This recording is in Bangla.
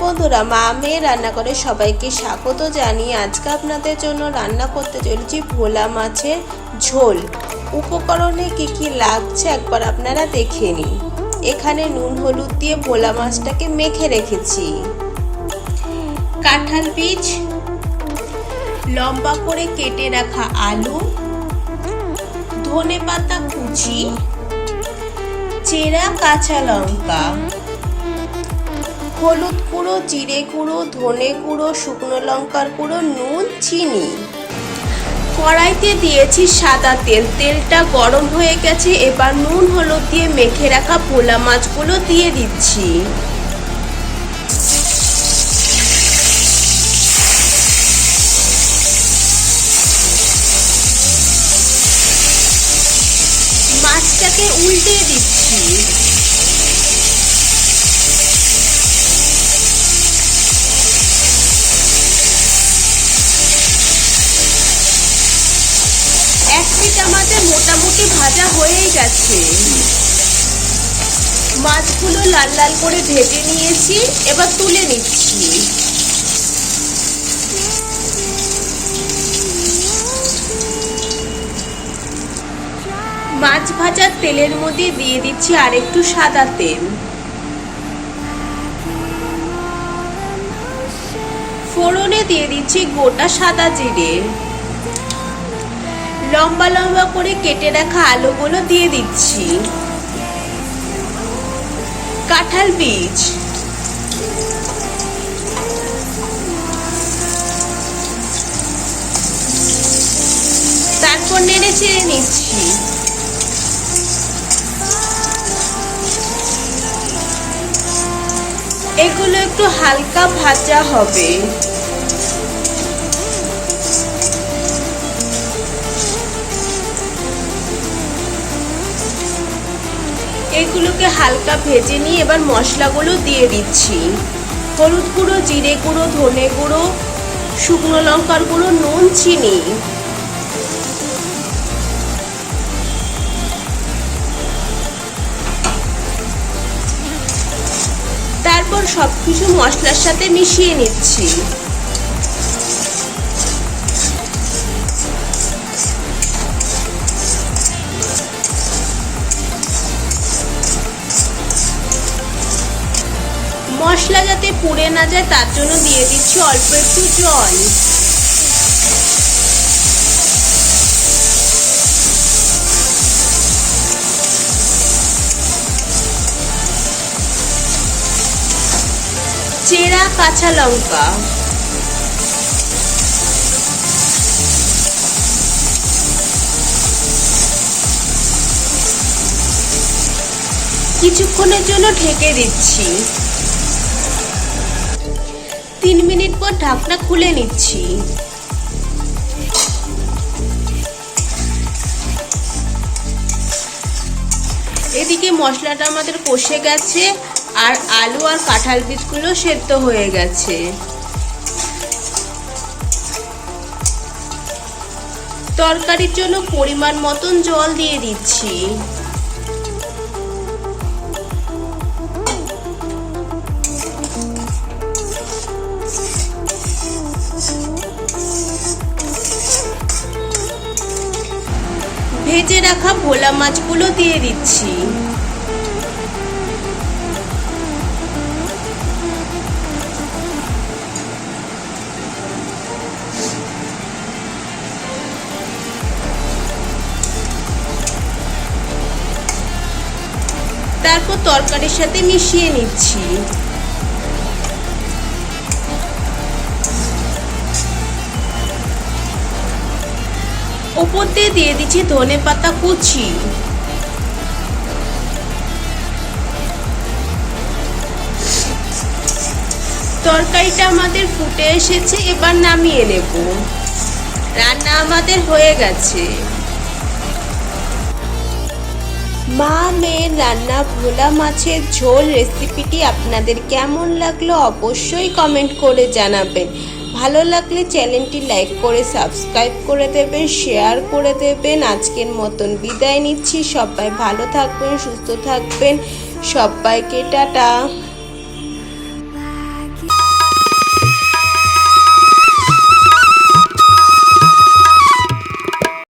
বন্ধুরা, মা মেয়ে রান্নাঘরে সবাইকে স্বাগত জানিয়ে আজকে আপনাদের জন্য রান্না করতে চলেছি ভোলা মাছের ঝোল। উপকরণে কি কি লাগছে একবার আপনারা দেখে নিন। এখানে নুন, হলুদ দিয়ে ভোলা মাছটাকে মেখে রেখেছি। কাঁঠাল বীজ, লম্বা করে কেটে রাখা আলু ধনে পাতা কুচি, চেরা কাঁচা লঙ্কা হলুদ গুঁড়ো, জিরে গুঁড়ো, ধনে গুঁড়ো, শুকনো লঙ্কার গুঁড়ো, নুন, চিনি। কড়াইতে দিয়েছি সাদা তেল। তেলটা গরম হয়ে গেছে, এবার নুন, হলুদ দিয়ে মেখে রাখা ভোলা মাছগুলো দিয়ে দিচ্ছি। মাছটাকে উল্টে দিচ্ছি। আমাদের মোটামুটি ভাজা হয়েই গেছে। মাছগুলো লাল লাল করে ভেজে নিয়েছি, এবার তুলে নিচ্ছি। মাছ ভাজার তেলের মধ্যে দিয়ে দিচ্ছি আর একটু সাদা তেল। ফোড়নে দিয়ে দিচ্ছি গোটা সাদা জিরে। লম্বা লম্বা করে কেটে রাখা আলুগুলো দিয়ে দিচ্ছি। কাঁঠাল বীজ। তারপর নেড়ে চেড়ে নিচ্ছি। এগুলো একটু হালকা ভাজা হবে। এগুলোকে হালকা ভেজে নিয়ে এবার মশলাগুলো দিয়ে দিচ্ছি। হলুদ গুঁড়ো, জিরে গুঁড়ো, ধনে গুঁড়ো, শুকনো লঙ্কার গুঁড়ো, নুন, চিনি। তারপর সবকিছু মশলার সাথে মিশিয়ে নিচ্ছি। মশলা যাতে পুড়ে না যায়, তার জন্য দিয়ে দিচ্ছি অল্প একটু জল। চেরা কাঁচা লঙ্কা। কিছুক্ষণের জন্য ঢেকে দিচ্ছি। তিন মিনিট পর ঢাকনা খুলে নিচ্ছি। এদিকে মশলাটা আমাদের কষে গেছে, আর আলু আর কাঁঠাল বীজগুলো সেদ্ধ হয়ে গেছে। তরকারির জন্য পরিমাণ মতন জল দিয়ে দিচ্ছি। ভেজে রাখা ভোলা মাছগুলো দিয়ে দিচ্ছি। তারপর তরকারির সাথে মিশিয়ে নিচ্ছি। ওপর দিয়ে দিয়ে দিচ্ছি ধনে পাতা কুচি। তরকারিটা আমাদের ফুটে এসেছে, এবার নামিয়ে নেব। রান্না আমাদের হয়ে গেছে। মা মেয়ের রান্না ভোলা মাছের ঝোল রেসিপিটি আপনাদের কেমন লাগল অবশ্যই কমেন্ট করে জানাবেন। ভালো লাগলে চ্যানেলটি লাইক করে, সাবস্ক্রাইব করে দেবেন, শেয়ার করে দেবেন। আজকের মতন বিদায় নিচ্ছি। সবাই ভালো থাকবেন, সুস্থ থাকবেন। সবাইকে টাটা।